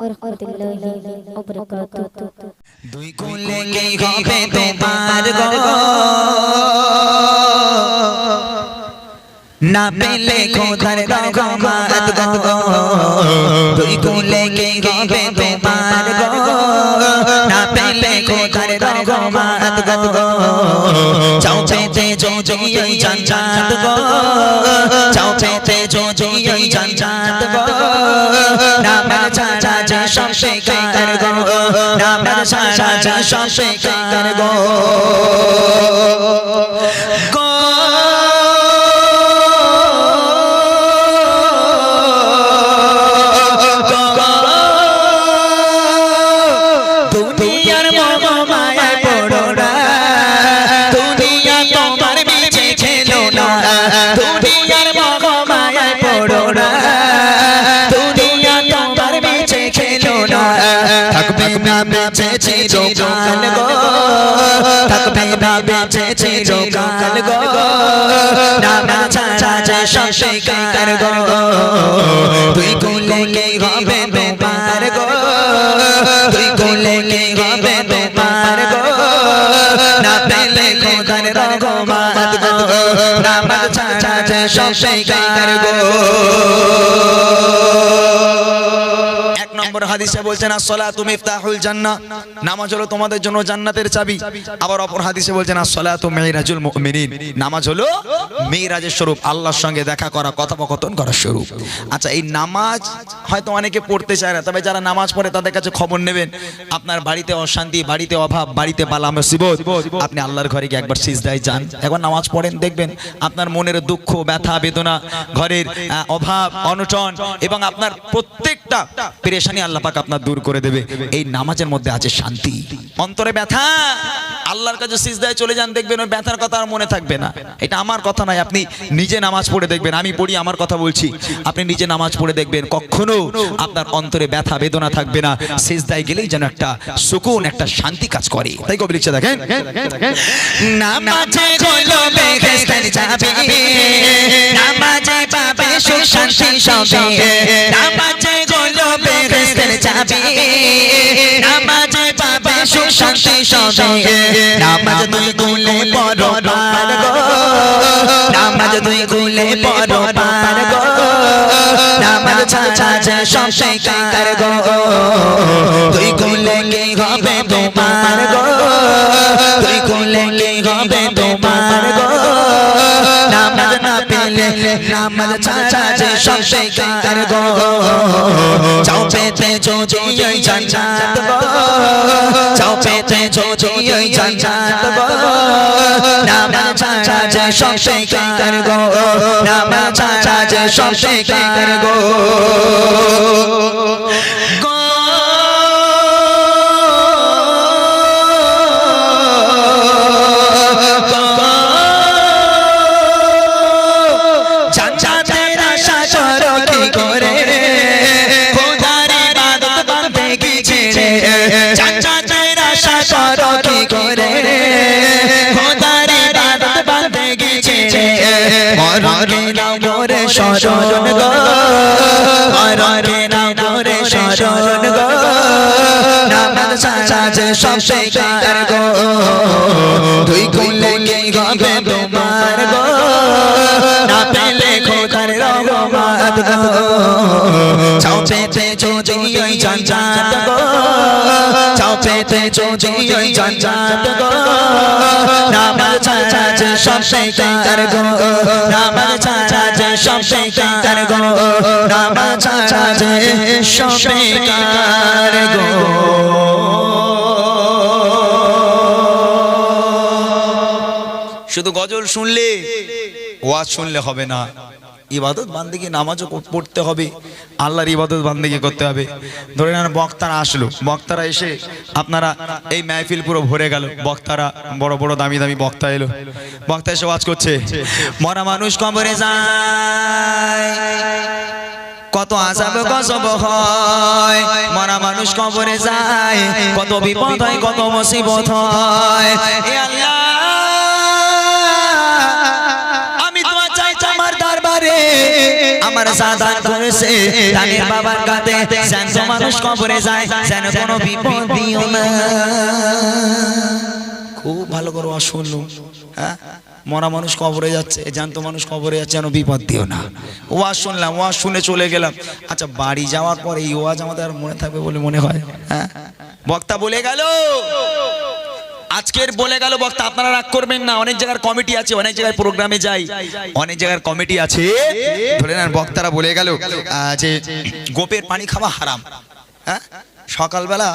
और वबरकातुहू দুই কুলে কে হবে তোমার গো না পেলে খোদার রহমত গো দুই কুলে কে হবে তোমার গো না পেলে খোদার রহমত গো চাও পেতে যো যো এই জান্নাত সব বেকার গো না ছাড়া যে সব বেকার গো থাকবে না বেঁচে চিরকাল গো। থাকবে না বেঁচে চিরকাল গো। না না ছাড়া যে সব বেকার গো। তুই কুলে কে হবে তোমার গো। তুই কুলে কে হবে তোমার গো। না পেলে খোদার রহমত গো। না না ছাড়া যে সব বেকার গো। নম্বর হাদিসে বলছেন, আসসালাতু মিফতাহুল জান্নাহ। নামাজ হলো তোমাদের জন্য জান্নাতের চাবি। আবার অপর হাদিসে বলছেন, আসসালাতু মিরাজুল মুমিনিন। নামাজ হলো মিরাজের স্বরূপ, আল্লাহর সঙ্গে দেখা করা, কথোপকথন করার স্বরূপ। আচ্ছা এই নামাজ হয়তো অনেকে পড়তে চায় না, তবে যারা নামাজ পড়ে তাদের কাছে খবর নেবেন, আপনার বাড়িতে অশান্তি, বাড়িতে অভাব, বাড়িতে বালা মুসিবত, আপনি আল্লাহর ঘরে গিয়ে একবার সিজদায় যান। একবার নামাজ পড়েন, দেখবেন আপনার মনের দুঃখ, ব্যথা, বেদনা, ঘরের অভাব, অনটন এবং আপনার প্রত্যেকটা পেরেশানি আল্লাহ পাক আপনার দূর করে দেবে। এই নামাজের মধ্যে আছে শান্তি। অন্তরে ব্যথা। আল্লাহর কাছে সিজদায় চলে যান, দেখবেন ওই ব্যথার কথা আর মনে থাকবে না। এটা আমার কথা নয়, আপনি নিজে নামাজ পড়ে দেখবেন। আমি পড়ি, আমার কথা বলছি। আপনি নিজে নামাজ পড়ে দেখবেন। কখনো আপনার অন্তরে ব্যথা, বেদনা থাকবে না। সিজদায় গেলেই যেন একটা সুকুন, একটা শান্তি কাজ করে। তাই কবি লিখছে, দেখেন। নামাজে গলো বেহেস্তের যাবে। নামাজে পাবে সুখ শান্তি সবে। নামাজে যাবে। নামাজে পাবে, সুখ শান্তি সবে নামাজ দুই গুলে পড়ো পার গো। নামাজ দুই গুলে পড়ো পার গো। নামাজ ছাড়া যে সব বেকার গো। দুই গুলে কে হবে তোমার গো? তুই কোলে কে হবে তোমার গো? পেলে নামাজ ছাড়া যে সব বেকার গো। চাও পেতে যদি ওই জান্নাত চাও পেতে যদি ওই জান্নাত নামাজ ছাড়া যে সব বেকার গো। নামাজ ছাড়া যে সব বেকার গো। ছেড়ে মরকে নাও মোরে শরণ গো। মরকে নাও মোরে শরণ গো। নামাজ সাজা সব বেকার গো। তুই কুলে কে হবে তোমার গো। না পেলে খোদার রহমত গো। চাও পেতে যদি ওই জান্নাত গো। পেতে যদি ওই জান্নাত গো। নামাজ ছাড়া যে সব বেকার গো। নামাজ ছাড়া যে সব বেকার গো। নামাজ ছাড়া যে সব বেকার গো। শুধু গজল শুনলে, ওয়াজ শুনলে হবে না। ইবাদত বান্দিকে নামাজও পড়তে হবে। আল্লাহর ইবাদত বান্দিকে করতে হবে। ধরে নেন বক্তারা আসলো। বক্তারা এসে আপনারা এই মাহফিল পুরো ভরে গেল। বক্তারা বড় বড় দামি দামি বক্তা এলো। বক্তা এসে ওয়াজ করছে, মরা মানুষ কবরে যায়, কত আজাব গজব হয়। মরা মানুষ কবরে যায়, কত বিপদ হয়, কত মুসিবত হয়। এ আল্লাহ আমার সাধা করেছে রানীর বাবার কাতে জ্যান্ত মানুষ কবরে যায় যেন কোনো বিপদ দিও না। খুব ভালো করে শুনলুম হ্যাঁ? মরা মানুষ কবরে যাচ্ছে জ্যান্ত মানুষ কবরে যাচ্ছে যেন বিপদ দিও না। ওয়াজ শুনলাম ওয়াজ শুনে চলে গেলাম। আচ্ছা বাড়ি যাওয়ার পরে এই ওয়াজ আমাদের আর মনে থাকবে বলে মনে হয়। হ্যাঁ? বক্তা বলে গেল। আজকের বলে গেল বক্তা, আপনারা রাগ করবেন না। অনেক জায়গার কমিটি আছে, অনেক জায়গায় প্রোগ্রামে যাই। অনেক জায়গার কমিটি আছে। ধরে নেন, বক্তারা বলে গেল যে গোপের পানি খাওয়া হারাম। হ্যাঁ? সকালবেলা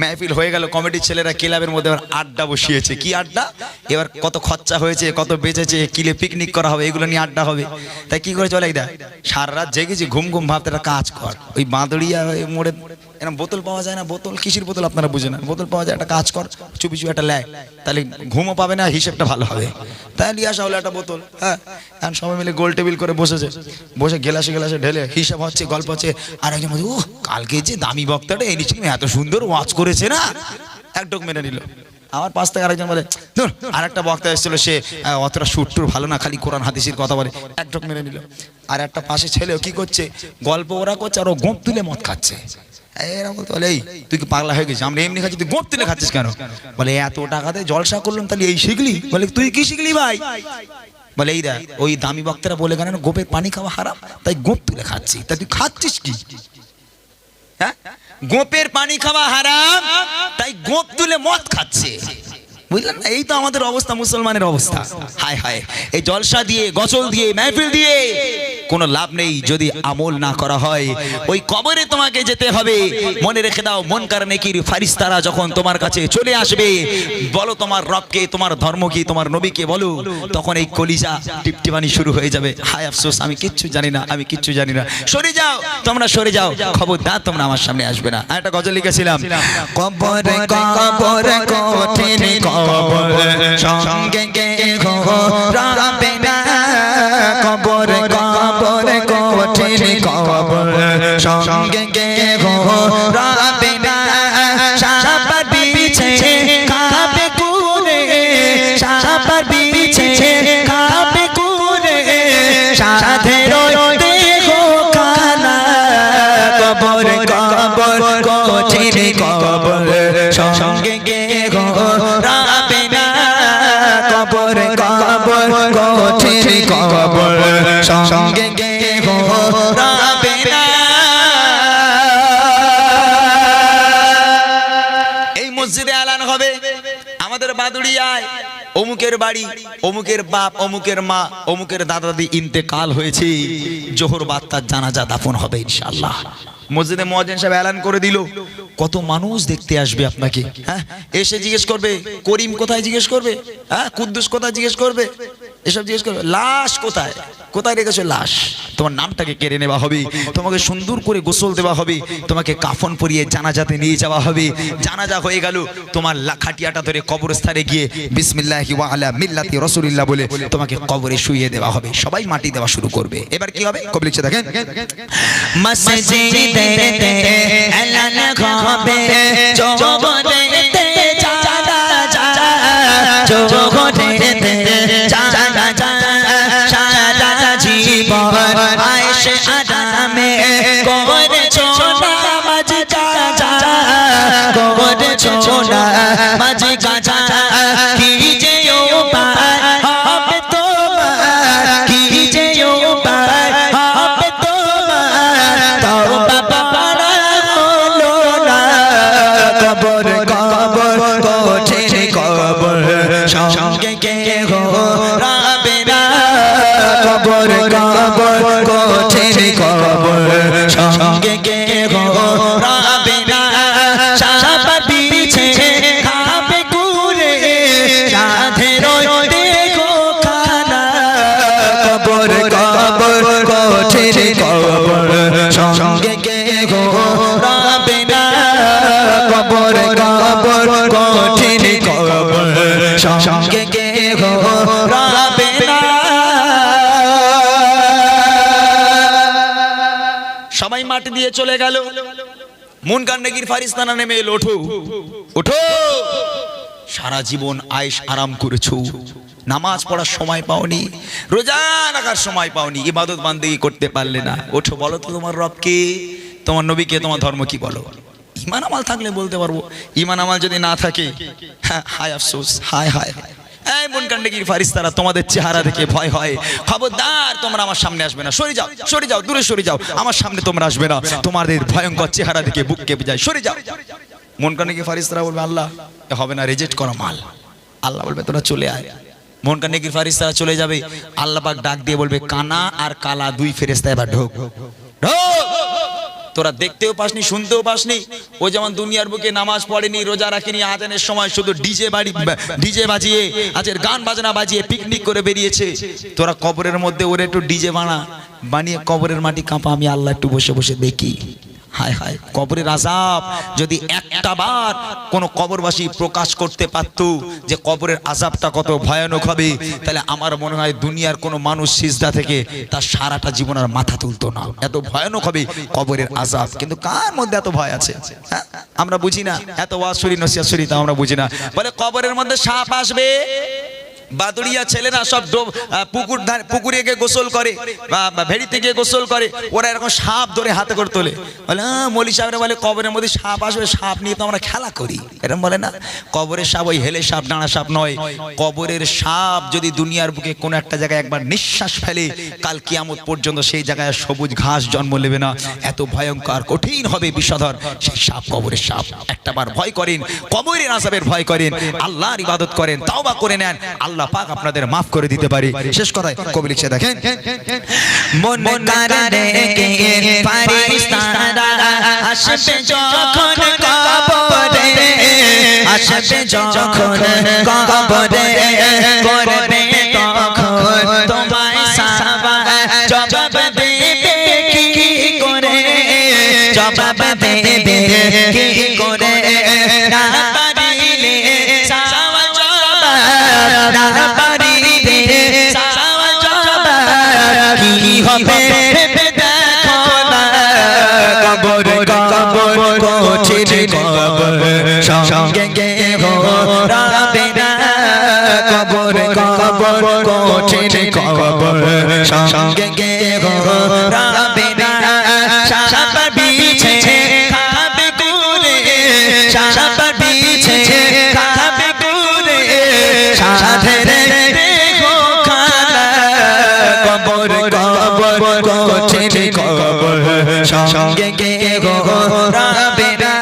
মেহফিল হয়ে গেল, কমিটির ছেলেরা ক্লাবের মধ্যে আড্ডা বসিয়েছে। কি আড্ডা? এবার কত খরচা হয়েছে, কত বেঁচেছে কিলে পিকনিক করা হবে, এগুলো নিয়ে আড্ডা হবে। তাই কি করে চলে দেয় সারা রাত জেগেছি, ঘুম ঘুম ভাবতে একটা কাজ কর। ওই বাঁদড়িয়া মোড়ে এরকম বোতল পাওয়া যায় না, বোতল, কিসির বোতল আপনারা বুঝে না। বোতল পাওয়া যায়, একটা কাজ কর, চুপি চুপি একটা লেয়, তাহলে ঘুমও পাবে না, হিসেবটা ভালো হবে। তাই নিয়ে আসা হলো একটা বোতল হ্যাঁ? এখন সবাই মিলে গোল টেবিল করে বসেছে। বসে গেলাসে গেলাসে ঢেলে, হিসাব হচ্ছে, গল্প হচ্ছে আর একজন বলছে ও কালকে যে দামি বক্তাটা এই নিশ্চয়ই এত সুন্দর ওয়াচ করেছে না? এক মেনে নিল। আমার পাশ থেকে আরেকজন বলে, ধুর আর একটা বক্তা এসেছিল, সে অতটা সুট্টুর ভালো না, খালি কোরআন হাদিসের কথা বলে। এক ঢোক মেরে নিল। আর একটা পাশে ছেলেও কি করছে, গল্প ওরা করছে, আর ও গোপ তুলে মদ খাচ্ছে। তুই কি পাগলা হয়ে গেছিস? আমরা এমনি খাচ্ছি, তুই তুলে খাচ্ছিস কেন? বলে, এত টাকাতে জলসা করলাম, তাহলে এই শিখলি? বলে, তুই কি শিখলি ভাই? বলে, এই দেখ, ওই দামি বক্তারা বলে কেন, গোপের পানি খাওয়া হারাম, তাই গোপ তুলে খাচ্ছি। তা তুই খাচ্ছিস কি? হ্যাঁ? গোপের পানি খাওয়া হারাম, তাই গোপ তুলে মদ খাচ্ছে। বুঝলেন এই তো আমাদের অবস্থা, মুসলমানের অবস্থা। হায় হায়। এই জলসা দিয়ে, গজল দিয়ে, মেহফিল দিয়ে কোনো লাভ নেই যদি আমল না করা হয়। ওই কবরে তোমাকে যেতে হবে। মনে রেখে দাও, মন কারণে কি ফারিস্তারা যখন তোমার কাছে চলে আসবে, বলো তোমার রবকে, তোমার ধর্ম কি তোমার নবীকে বলো, তখন এই কলিজা টিপটিপানি শুরু হয়ে যাবে। হায় আফসোস, আমি কিচ্ছু জানি না, আমি কিচ্ছু জানি না। সরে যাও, তোমরা সরে যাও। খবরদার, তোমরা আমার সামনে আসবে না। একটা গজল লিখেছিলাম। কবরে কবরে কঠিন কবরে সঙ্গে গে ঘোরাবে না কবরে কবরে কঠিন কবরে সঙ্গে গে না মসজিদে এলান হবে। আমাদের বাদুড়িয়ায় অমুকের বাড়ি, অমুকের বাপ, অমুকের মা, অমুকের দাদা দাদি ইন্তেকাল হয়েছে। জোহর বাত্তার জানাজা দাফন হবে ইনশাল্লাহ মসজিদে মহাজেন সাহেব এলান করে দিল। কত মানুষ দেখতে আসবে আপনাকে হ্যাঁ? এসে জিজ্ঞেস করবে, করিম কোথায় জিজ্ঞেস করবে? হ্যাঁ? কুদ্দুস কোথায় জিজ্ঞেস করবে? এসব জিজ্ঞেস করবে, লাশ কোথায়? কোথায় রেখেছো লাশ? তোমার নামটাকে কেড়ে নেওয়া হবে, তোমাকে সুন্দর করে গোসল দেওয়া হবে, তোমাকে কাফন পরিয়ে জানাজাতে নিয়ে যাওয়া হবে। জানাজা হয়ে গেল, তোমার খাটিয়াটা ধরে কবরস্থানে গিয়ে বিসমিল্লাহি ওয়া আলা মিল্লাতি রাসূলিল্লাহ বলে তোমাকে কবরে শুইয়ে দেওয়া হবে। সবাই মাটি দেওয়া শুরু করবে। এবার কি হবে? কবি লিখছে দেখেন। মসজিদে জগতেতে সারা জীবন আয়েশে আদামে করে ছোনা কাজা করে ছোনা কাজা কি যে উপায় হবে তোমার কি যে উপায় হবে তোমার তওবা পারা হলো না কবর কবর সঙ্গে কে গো সবাই মাটি দিয়ে চলে গেল। মুন কান্নাগির ফারিস্তানা নেমে এলো, ওঠো। ওঠো। সারা জীবন আয়েশ আরাম করেছ। নামাজ পড়ার সময় পাওনি, রোজা রাখার সময় পাওনি, ইবাদত বান্দেগি করতে পারলে না। ওঠো, বলো তো তোমার রবকে তোমার নবীকে তোমার ধর্ম কি বলো? ইমান আমাল থাকলে বলতে পারব ইমান আমাল যদি না থাকে হ্যাঁ হায় আফসোস, হায় হায় হায়। এই মন কান্ডগির ফারিস্তারা, তোমাদের চেহারা দেখে ভয় হয়। খবরদার, তোমরা আমার সামনে আসবে না। সরে যাও সরে যাও, দূরে সরে যাও। আমার সামনে তোমরা আসবে না। তোমাদের ভয়ঙ্কর চেহারা দেখে বুক কেঁপে যায়। সরে যাও। মন কান্ডগি ফারিস্তারা বলবে, আল্লাহ হবে না রিজেক্ট করা মাল। আল্লাহ বলবে, তোরা চলে আয়। মন কান্ডগির ফারিস্তারা চলে যাবে? আল্লাহ পাক ডাক দিয়ে বলবে, কানা আর কালা দুই ফেরেস্তা এবার ঢোক। ঢোক! তোরা দেখতেও পাসনি, শুনতেও পাসনি? ও যেমন দুনিয়ার বুকে নামাজ পড়েনি, রোজা রাখেনি, আজানের সময় শুধু ডিজে বাড়ি, ডিজে বাজিয়ে আজের গান বাজনা বাজিয়ে পিকনিক করে বেরিয়েছে। তোরা কবরের মধ্যে ওরে একটু ডিজে বানা, বানিয়ে কবরের মাটি কাঁপা, আমি আল্লাহ একটু বসে বসে দেখি। হায় হায়, কবরের আজাব যদি একটা বার কোনো কবরবাসী প্রকাশ করতে পারত যে কবরের আজাবটা কত ভয়ানক হবে, তাহলে আমার মনে হয় দুনিয়ার কোনো মানুষ সিজদা থেকে তার সারাটা জীবন আর মাথা তুলতো না। এত ভয়ানক হবে কবরের আজাব কিন্তু কার মধ্যে এত ভয় আছে? হ্যাঁ? আমরা বুঝি না। এত ওয়াসুরি নসিয়াসুরি তা আমরা বুঝি না। বলে কবরের মধ্যে সাপ আসবে? বাদুড়িয়া ছেলেরা সব পুকুর ধার- পুকুরে গিয়ে গোসল করে বা ভেড়িতে গিয়ে গোসল করে ওরা এরকম সাপ ধরে হাতে করে তোলে। বলে "আহ, মলি সাহেবরা বলে কবরের মধ্যে সাপ আসবে সাপ নিয়ে তো আমরা খেলা করি। এরকম বলে না কবরের সাপ ওই হেলে সাপ ডাঁড়া সাপ নয়। কবরের সাপ যদি দুনিয়ার বুকে কোনো একটা জায়গায় একবার নিঃশ্বাস ফেলে কাল কিয়ামত পর্যন্ত সেই জায়গায় সবুজ ঘাস জন্ম নেবে না। এত ভয়ঙ্কর কঠিন হবে বিষধর। সেই সাপ কবরের সাপ একটাবার ভয় করেন কবরের আজাবের ভয় করেন আল্লাহর ইবাদত করেন তাওবা করে নেন আল্লাহ পাক আপনাদের মাফ করে দিতে পারে। শেষ কথায় কবি লিখছে দেখেন। মন কারণে কে ফারিস্তারা আসবে যখন কবরে। আসবে যখন কবরে। করবে তখন তোমায় সাবা জবাব দেবে কি করে। জবাব দেবে কি করে। কোঠির কবর সঙ্গে গে রাবে না সাপ বিছে, খাবে কুরে, সাপ বিছে, খাবে কুরে, সাধরে দেখো খানা কবর কবর কোঠির কবর সঙ্গে গে গো রাবে না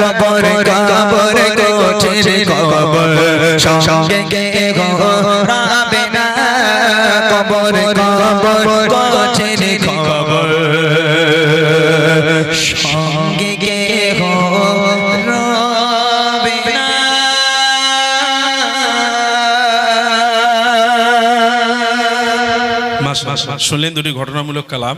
কবর কবর কোঠির কবর সঙ্গে গে গো খবর খবর মাস মাস শুনলেন দুটি ঘটনামূলক কালাম।